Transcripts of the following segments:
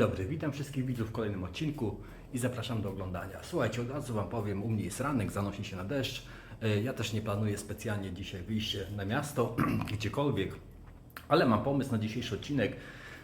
dobry, witam wszystkich widzów w kolejnym odcinku i zapraszam do oglądania. Słuchajcie, od razu Wam powiem, u mnie jest ranek, zanosi się na deszcz. E, Ja też nie planuję specjalnie dzisiaj wyjście na miasto, gdziekolwiek, ale mam pomysł na dzisiejszy odcinek.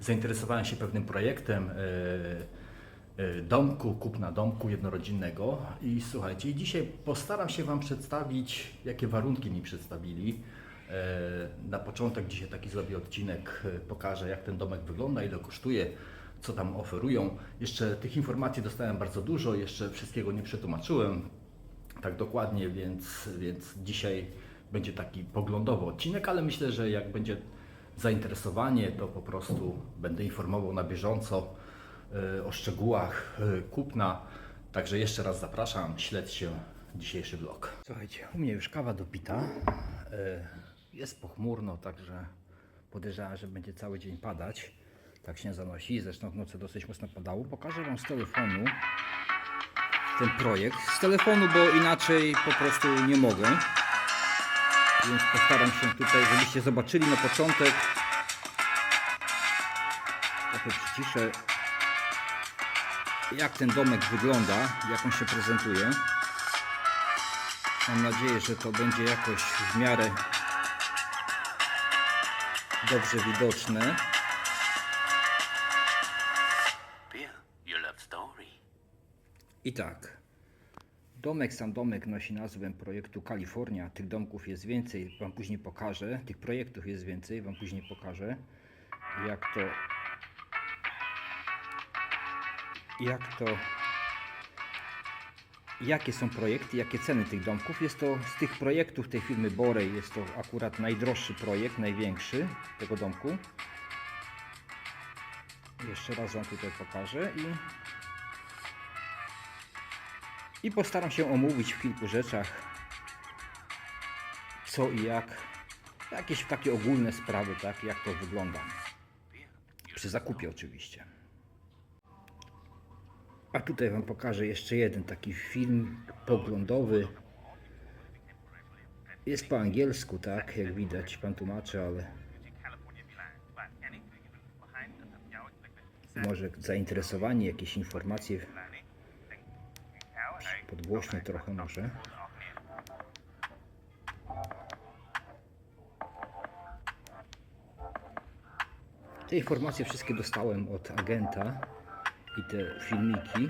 Zainteresowałem się pewnym projektem e, e, domku, kupna domku jednorodzinnego i słuchajcie, dzisiaj postaram się Wam przedstawić, jakie warunki mi przedstawili. Na początek dzisiaj taki zrobię odcinek, pokażę jak ten domek wygląda, ile kosztuje, co tam oferują. Jeszcze tych informacji dostałem bardzo dużo, jeszcze wszystkiego nie przetłumaczyłem tak dokładnie, więc, więc dzisiaj będzie taki poglądowy odcinek, ale myślę, że jak będzie zainteresowanie, to po prostu będę informował na bieżąco e, o szczegółach e, kupna. Także jeszcze raz zapraszam, śledźcie dzisiejszy vlog. Słuchajcie, u mnie już kawa dopita. E, Jest pochmurno, także podejrzewam, że będzie cały dzień padać. Tak się zanosi. Zresztą w nocy dosyć mocno padało. Pokażę Wam z telefonu ten projekt. Z telefonu, bo inaczej po prostu nie mogę. Więc postaram się tutaj, żebyście zobaczyli na początek. Trochę przyciszę, jak ten domek wygląda, jak on się prezentuje. Mam nadzieję, że to będzie jakoś w miarę dobrze widoczne. I tak. Domek, sam domek nosi nazwę projektu Kalifornia. Tych domków jest więcej, Wam później pokażę. Tych projektów jest więcej, Wam później pokażę. Jak to. Jak to. Jakie są projekty, jakie ceny tych domków? Jest to z tych projektów tej firmy Borej, jest to akurat najdroższy projekt, największy tego domku. Jeszcze raz Wam tutaj pokażę i i postaram się omówić w kilku rzeczach co i jak. Jakieś takie ogólne sprawy, tak, jak to wygląda. Przy zakupie oczywiście. A tutaj Wam pokażę jeszcze jeden taki film poglądowy. Jest po angielsku, tak, jak widać, Pan tłumaczy, ale może zainteresowanie, jakieś informacje podgłośnie trochę może. Te informacje wszystkie dostałem od agenta i te filmiki.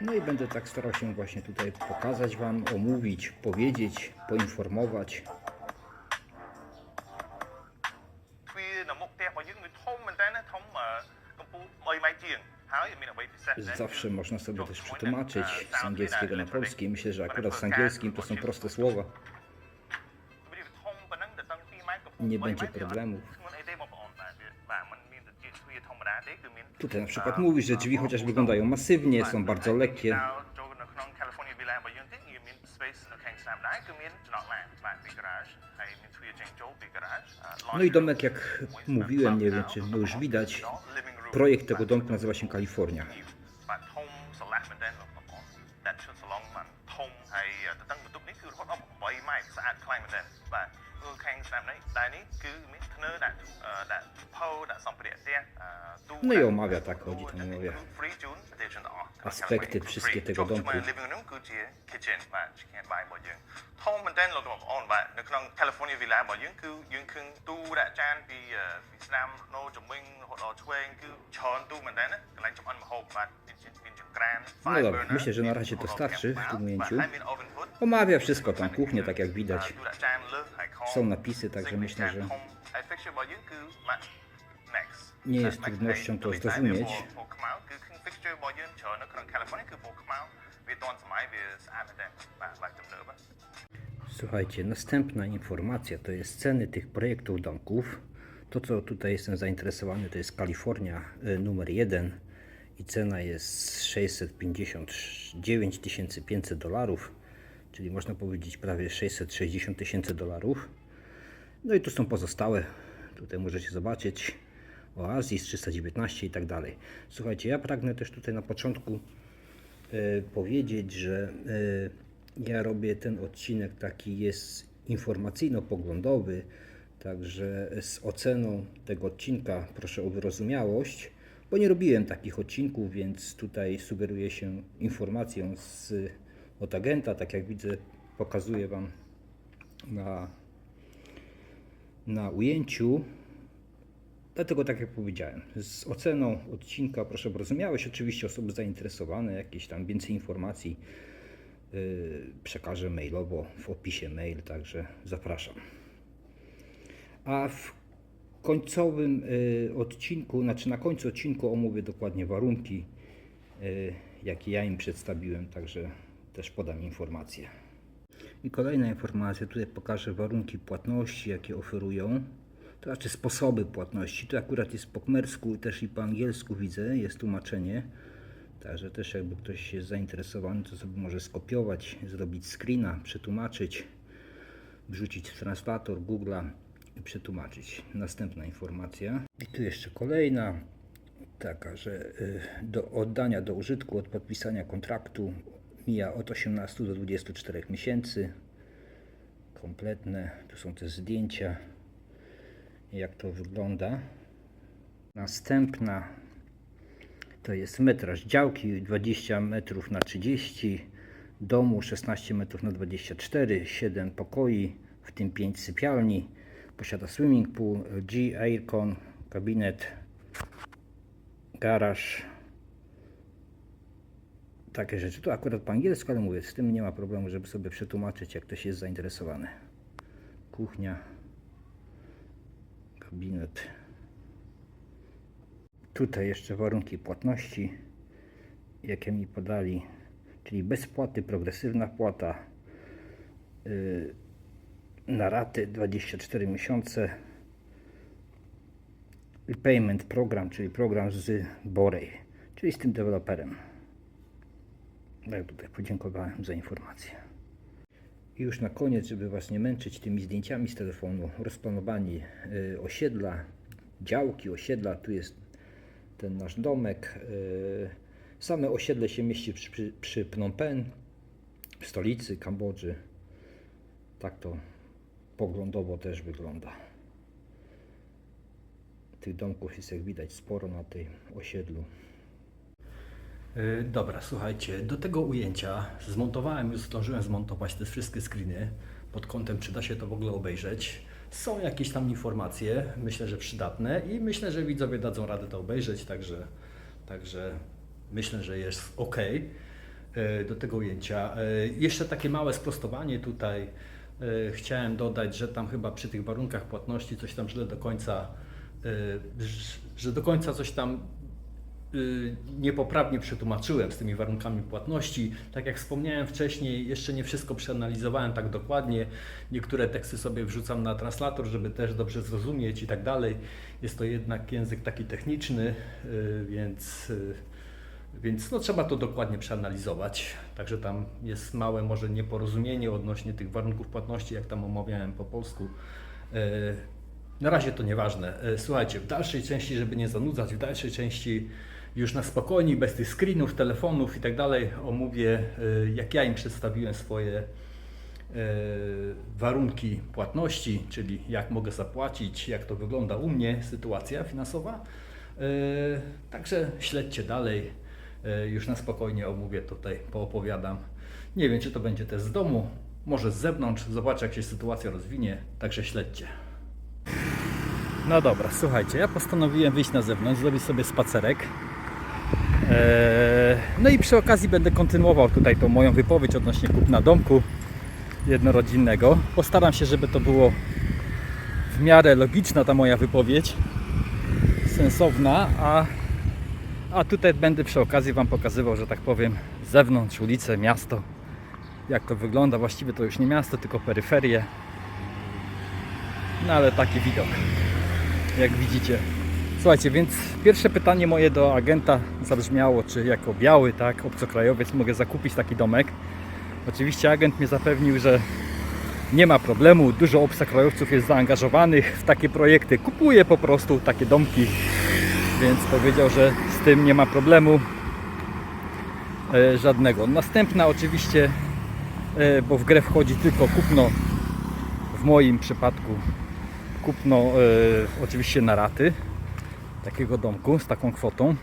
No i będę tak starał się właśnie tutaj pokazać Wam, omówić, powiedzieć, poinformować. zawsze można sobie też przetłumaczyć z angielskiego na polski. Myślę, że akurat z angielskim to są proste słowa. Nie będzie problemów. Tutaj na przykład mówisz, że drzwi chociaż wyglądają masywnie, są bardzo lekkie. No i domek, jak mówiłem, nie wiem czy już widać, projekt tego domku nazywa się Kalifornia. No i omawia, tak chodzi tam omawia. free tune ប្រទេសជនទាំងអស់ Aspekty wszystkie tego domku. living room គឺជា kitchen បាទឆ្កែបាយរបស់យើងធំមែនទែនលោកបងប្អូនបាទនៅក្នុង California Villa របស់យើងគឺយើងឃើញទូដាក់ចានពីអឺពីស្ដាំណូជំនាញរហូតដល់ឆ្វេងគឺច្រើនទូមែនទែនណាកន្លែងចម្អិនម្ហូបបាទមានមានចង្ក្រាន No dobra, myślę, że na razie to starczy w tym ujęciu. ហើយមាន oven hood Omawia wszystko tam, kuchnię, tak jak widać. ទូដាក់ចានលើសហើយខ Są napisy, także myślę, że nie jest trudnością to zrozumieć. Słuchajcie, następna informacja to jest ceny tych projektów domków. To, co tutaj jestem zainteresowany, to jest Kalifornia e, numer 1 i cena jest 659 500 dolarów, czyli można powiedzieć prawie 660 tysięcy dolarów. No i tu są pozostałe, tutaj możecie zobaczyć. Oasis 319 i tak dalej. Słuchajcie, ja pragnę też tutaj na początku e, powiedzieć, że e, ja robię ten odcinek taki jest informacyjno-poglądowy, Także z oceną tego odcinka proszę o wyrozumiałość, bo nie robiłem takich odcinków, więc tutaj sugeruję się informacją z, od agenta. Tak jak widzę, pokazuję Wam na, na ujęciu. Dlatego, tak jak powiedziałem, z oceną odcinka proszę o wyrozumiałość. Oczywiście osoby zainteresowane, jakieś tam więcej informacji yy, przekażę mailowo w opisie mail, także zapraszam. A w końcowym y, odcinku, znaczy na końcu odcinku omówię dokładnie warunki, y, jakie ja im przedstawiłem, także też podam informacje. I kolejna informacja, tutaj pokażę warunki płatności, jakie oferują. To znaczy sposoby płatności. Tu akurat jest po kmersku też i po angielsku widzę, jest tłumaczenie. Także też jakby ktoś jest zainteresowany, to sobie może skopiować, zrobić screena, przetłumaczyć wrzucić w translator Google'a i przetłumaczyć. Następna informacja. I tu jeszcze kolejna, taka, że y, do oddania do użytku od podpisania kontraktu mija od 18 do 24 miesięcy. Kompletne. Tu są te zdjęcia, jak to wygląda. Następna to jest metraż działki 20 metrów na 30, domu 16 metrów na 24, 7 pokoi, w tym 5 sypialni. Posiada swimming pool, G, aircon, gabinet, garaż. Takie rzeczy. To akurat po angielsku, ale mówię, z tym nie ma problemu, żeby sobie przetłumaczyć, jak ktoś jest zainteresowany. Kuchnia, gabinet. Tutaj jeszcze warunki płatności, jakie mi podali, czyli bez płaty, progresywna płata yy, na raty 24 miesiące payment program, czyli program z Borej, czyli z tym deweloperem. Ja tutaj podziękowałem za informację. I już na koniec, żeby Was nie męczyć tymi zdjęciami z telefonu, rozplanowanie y, osiedla, działki osiedla, tu jest ten nasz domek. y, Same osiedle się mieści przy, przy, przy Phnom Penh, w stolicy Kambodży. Tak to poglądowo też wygląda. Tych domków jest jak widać sporo na tej osiedlu. Yy, Dobra, słuchajcie, do tego ujęcia zmontowałem, już zdążyłem zmontować te wszystkie screeny pod kątem, czy da się to w ogóle obejrzeć. Są jakieś tam informacje, myślę, że przydatne i myślę, że widzowie dadzą radę to obejrzeć, także, także myślę, że jest ok yy, do tego ujęcia. Yy, Jeszcze takie małe sprostowanie tutaj. Chciałem dodać, że tam chyba przy tych warunkach płatności coś tam źle do końca, że do końca coś tam y, niepoprawnie przetłumaczyłem z tymi warunkami płatności. Tak jak wspomniałem wcześniej, jeszcze nie wszystko przeanalizowałem tak dokładnie. Niektóre teksty sobie wrzucam na translator, żeby też dobrze zrozumieć i tak dalej. Jest to jednak język taki techniczny, y, więc, y, więc no, trzeba to dokładnie przeanalizować. Także tam jest małe może nieporozumienie odnośnie tych warunków płatności, jak tam omawiałem po polsku. Y, na razie to nieważne. Słuchajcie, w dalszej części, żeby nie zanudzać, w dalszej części już na spokojnie, bez tych screenów, telefonów i tak dalej, omówię, e, jak ja im przedstawiłem swoje e, warunki płatności, czyli jak mogę zapłacić, jak to wygląda u mnie, sytuacja finansowa. E, Także śledźcie dalej, już na spokojnie omówię tutaj, poopowiadam. Nie wiem, czy to będzie też z domu, może z zewnątrz, zobaczę jak się sytuacja rozwinie, także śledźcie. No dobra, słuchajcie, ja postanowiłem wyjść na zewnątrz, zrobić sobie spacerek. Eee, no i przy okazji będę kontynuował tutaj tą moją wypowiedź odnośnie kupna domku jednorodzinnego. Postaram się, żeby to było w miarę logiczna ta moja wypowiedź, sensowna, a, a tutaj będę przy okazji Wam pokazywał, że tak powiem, zewnątrz, ulicę, miasto, jak to wygląda. Właściwie to już nie miasto, tylko peryferie. No ale taki widok, jak widzicie. Słuchajcie, więc pierwsze pytanie moje do agenta zabrzmiało, czy jako biały, tak, obcokrajowiec mogę zakupić taki domek. Oczywiście agent mnie zapewnił, że nie ma problemu, dużo obcokrajowców jest zaangażowanych w takie projekty, kupuje po prostu takie domki, więc powiedział, że z tym nie ma problemu e, żadnego. Następna oczywiście, e, bo w grę wchodzi tylko kupno. W moim przypadku kupno e, oczywiście na raty takiego domku z taką kwotą.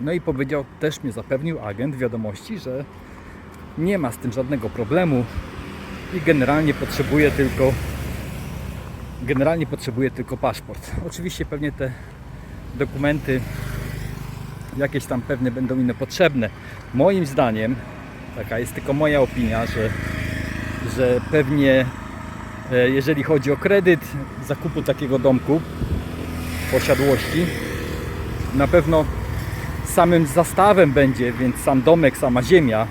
No i powiedział, też mnie zapewnił agent wiadomości, że nie ma z tym żadnego problemu i generalnie potrzebuje tylko generalnie potrzebuje tylko paszport. Oczywiście pewnie te dokumenty jakieś tam pewnie będą inne potrzebne. Moim zdaniem, taka jest tylko moja opinia, że, że pewnie e, jeżeli chodzi o kredyt zakupu takiego domku, posiadłości, na pewno samym zastawem będzie, więc sam domek, sama ziemia,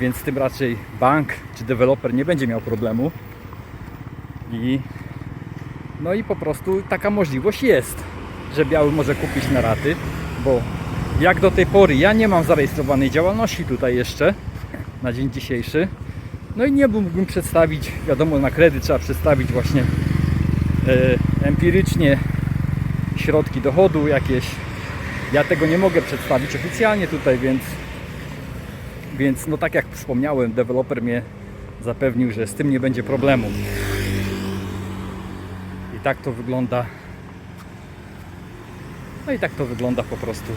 więc z tym raczej bank czy deweloper nie będzie miał problemu. I no i po prostu taka możliwość jest, że biały może kupić na raty, bo jak do tej pory ja nie mam zarejestrowanej działalności tutaj jeszcze na dzień dzisiejszy. No i nie mógłbym przedstawić, wiadomo na kredyt trzeba przedstawić właśnie e, empirycznie środki dochodu jakieś. Ja tego nie mogę przedstawić oficjalnie tutaj, więc więc no tak jak wspomniałem, deweloper mnie zapewnił, że z tym nie będzie problemu. I tak to wygląda. No i tak to wygląda po prostu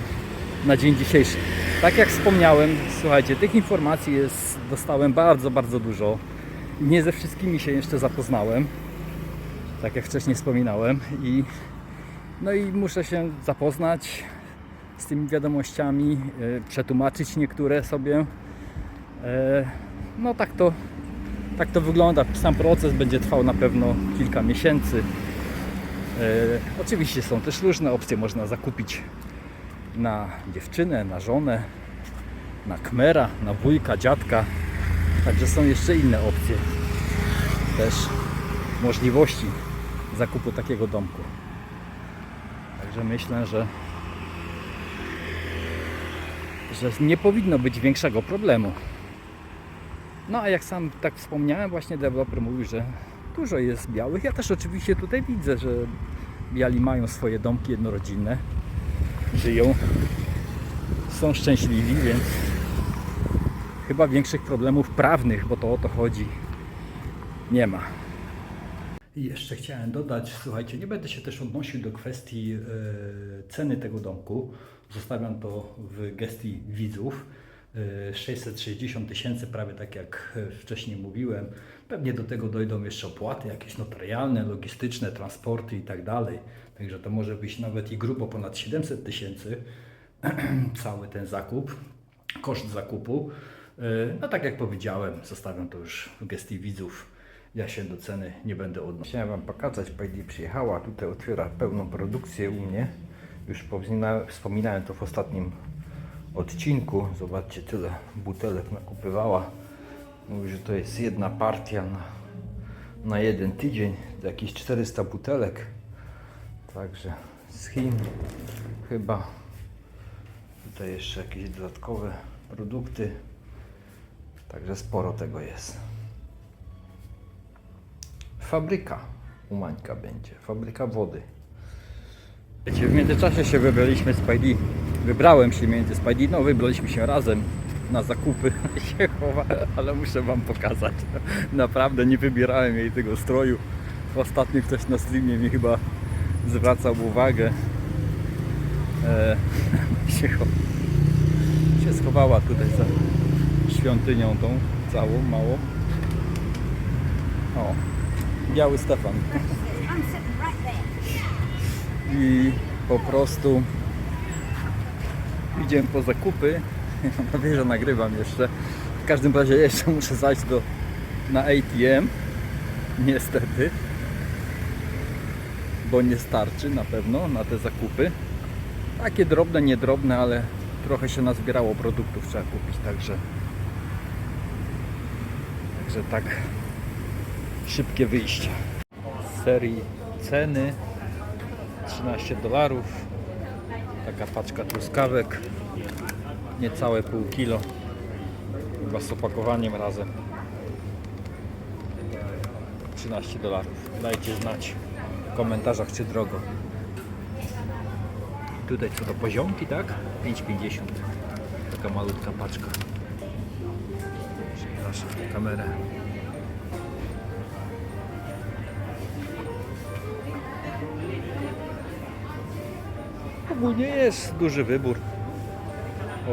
na dzień dzisiejszy. Tak jak wspomniałem, słuchajcie, tych informacji jest, dostałem bardzo, bardzo dużo. Nie ze wszystkimi się jeszcze zapoznałem, tak jak wcześniej wspominałem. I, no i muszę się zapoznać z tymi wiadomościami, e, przetłumaczyć niektóre sobie. E, No tak to, tak to wygląda. Sam proces będzie trwał na pewno kilka miesięcy. E, Oczywiście są też różne opcje. Można zakupić na dziewczynę, na żonę, na kmera, na wujka, dziadka. Także są jeszcze inne opcje. Też możliwości zakupu takiego domku. Także myślę, że że nie powinno być większego problemu. No a jak sam tak wspomniałem, właśnie deweloper mówił, że dużo jest białych. Ja też oczywiście tutaj widzę, że biali mają swoje domki jednorodzinne, żyją, są szczęśliwi, więc chyba większych problemów prawnych, bo to o to chodzi, nie ma. I jeszcze chciałem dodać, słuchajcie, nie będę się też odnosił do kwestii e, ceny tego domku. Zostawiam to w gestii widzów. E, 660 tysięcy, prawie tak jak e, wcześniej mówiłem. Pewnie do tego dojdą jeszcze opłaty jakieś notarialne, logistyczne, transporty i tak dalej. Także to może być nawet i grubo ponad 700 tysięcy cały ten zakup, koszt zakupu. E, No tak jak powiedziałem, zostawiam to już w gestii widzów. Ja się do ceny nie będę odnosił. Chciałem Wam pokazać, Pajdi przyjechała, tutaj otwiera pełną produkcję u mnie. Już wspomina- wspominałem to w ostatnim odcinku. Zobaczcie, tyle butelek nakupywała. Mówi, że to jest jedna partia na, na jeden tydzień, jakieś 400 butelek. Także z Chin chyba. Tutaj jeszcze jakieś dodatkowe produkty. Także sporo tego jest. Fabryka u Mańka będzie. Fabryka wody. W międzyczasie się wybraliśmy z Spidey. Wybrałem się między Spidey, no wybraliśmy się razem na zakupy się chowa, ale muszę Wam pokazać. Naprawdę nie wybierałem jej tego stroju. Ostatnio ktoś na streamie mi chyba zwracał uwagę. E, się, się schowała tutaj za świątynią tą całą, małą. O, biały Stefan. I po prostu idziemy po zakupy. Ona wie, że nagrywam jeszcze. W każdym razie jeszcze muszę zajść do, na ATM. Niestety. Bo nie starczy na pewno na te zakupy. Takie drobne, niedrobne, ale trochę się nazbierało produktów trzeba kupić, także także tak szybkie wyjście. Z serii ceny 13 dolarów. Taka paczka truskawek. Niecałe pół kilo. Chyba z opakowaniem razem. 13 dolarów. Dajcie znać w komentarzach czy drogo. Tutaj co to poziomki, tak? 5,50. Taka malutka paczka. Przepraszam kamerę. Ogólnie jest duży wybór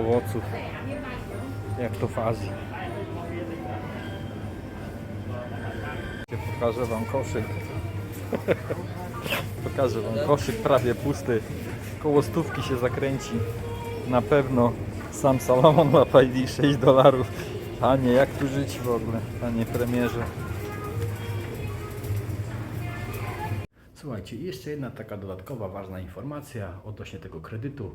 owoców, jak to w Azji. Pokażę Wam koszyk. Pokażę Wam koszyk prawie pusty. Koło stówki się zakręci. Na pewno sam Salomon ma ID 6 dolarów. Panie, jak tu żyć w ogóle, panie premierze? Słuchajcie, jeszcze jedna taka dodatkowa ważna informacja odnośnie tego kredytu,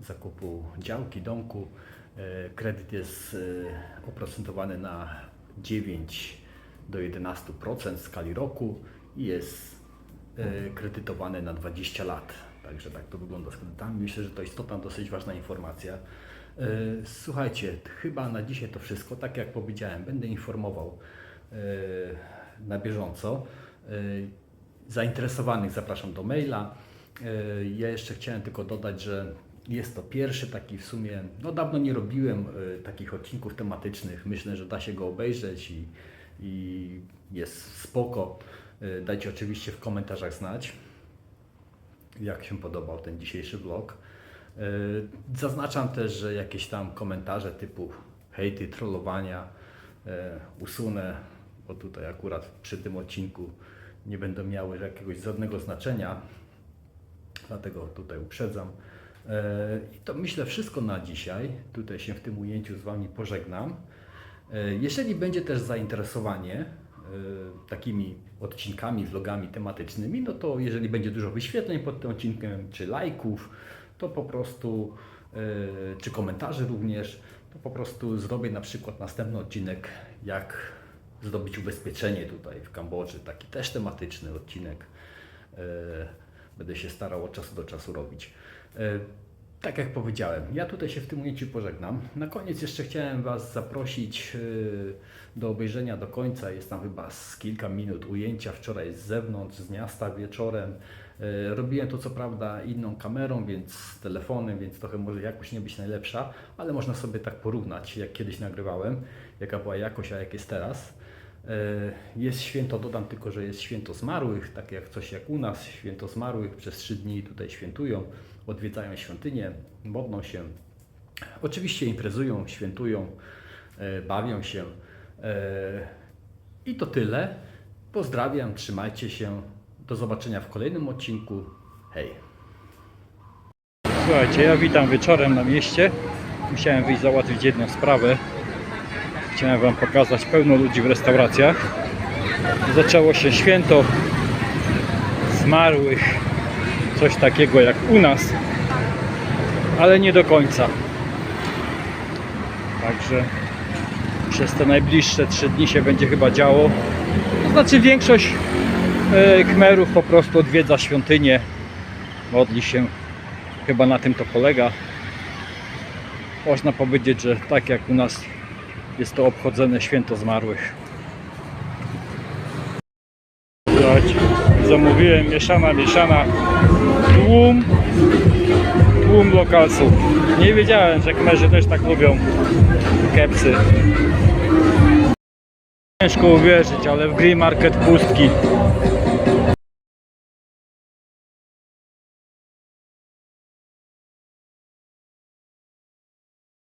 zakupu działki, domku. E, Kredyt jest e, oprocentowany na 9 do 11% w skali roku i jest e, kredytowany na 20 lat. Także tak to wygląda z kredytami. Myślę, że to istotna, dosyć ważna informacja. Słuchajcie, chyba na dzisiaj to wszystko. Tak jak powiedziałem, będę informował na bieżąco. Zainteresowanych zapraszam do maila. E, Ja jeszcze chciałem tylko dodać, że jest to pierwszy taki w sumie, no dawno nie robiłem e, takich odcinków tematycznych. Myślę, że da się go obejrzeć i, i jest spoko. E, Dajcie oczywiście w komentarzach znać, jak się podobał ten dzisiejszy vlog. Zaznaczam też, że jakieś tam komentarze typu hejty, trollowania usunę, bo tutaj akurat przy tym odcinku nie będą miały jakiegoś żadnego znaczenia. Dlatego tutaj uprzedzam. E, I to myślę wszystko na dzisiaj. Tutaj się w tym ujęciu z Wami pożegnam. E, Jeżeli będzie też zainteresowanie e, takimi odcinkami, vlogami tematycznymi, no to jeżeli będzie dużo wyświetleń pod tym odcinkiem, czy lajków, to po prostu, czy komentarzy również, to po prostu zrobię na przykład następny odcinek, jak zdobyć ubezpieczenie tutaj w Kambodży, taki też tematyczny odcinek. E, Będę się starał od czasu do czasu robić. E, Tak jak powiedziałem, ja tutaj się w tym ujęciu pożegnam. Na koniec jeszcze chciałem Was zaprosić e, do obejrzenia do końca. Jest tam chyba z kilka minut ujęcia wczoraj z zewnątrz, z miasta wieczorem. Robiłem to co prawda inną kamerą, więc telefonem, więc trochę może jakość nie być najlepsza, ale można sobie tak porównać, jak kiedyś nagrywałem, jaka była jakość, a jak jest teraz. E, Jest święto, dodam tylko, że jest święto zmarłych, tak jak coś jak u nas, święto zmarłych przez trzy dni tutaj świętują, odwiedzają świątynię, modlą się, oczywiście imprezują, świętują, e, bawią się. E, I to tyle. Pozdrawiam, trzymajcie się. Do zobaczenia w kolejnym odcinku. Hej! Słuchajcie, ja witam wieczorem na mieście. Musiałem wyjść załatwić jedną sprawę. Chciałem Wam pokazać pełno ludzi w restauracjach. Zaczęło się święto zmarłych, coś takiego jak u nas, ale nie do końca. Także przez te najbliższe trzy dni się będzie chyba działo. To znaczy większość e, Kmerów po prostu odwiedza świątynię, modli się Chyba na tym to polega. Można powiedzieć, że tak jak u nas jest to obchodzone święto zmarłych. Zamówiłem mieszana, mieszana tłum, tłum lokalsów. Nie wiedziałem, że Kmerzy też tak lubią kepsy. Ciężko uwierzyć, ale w Green Market pustki.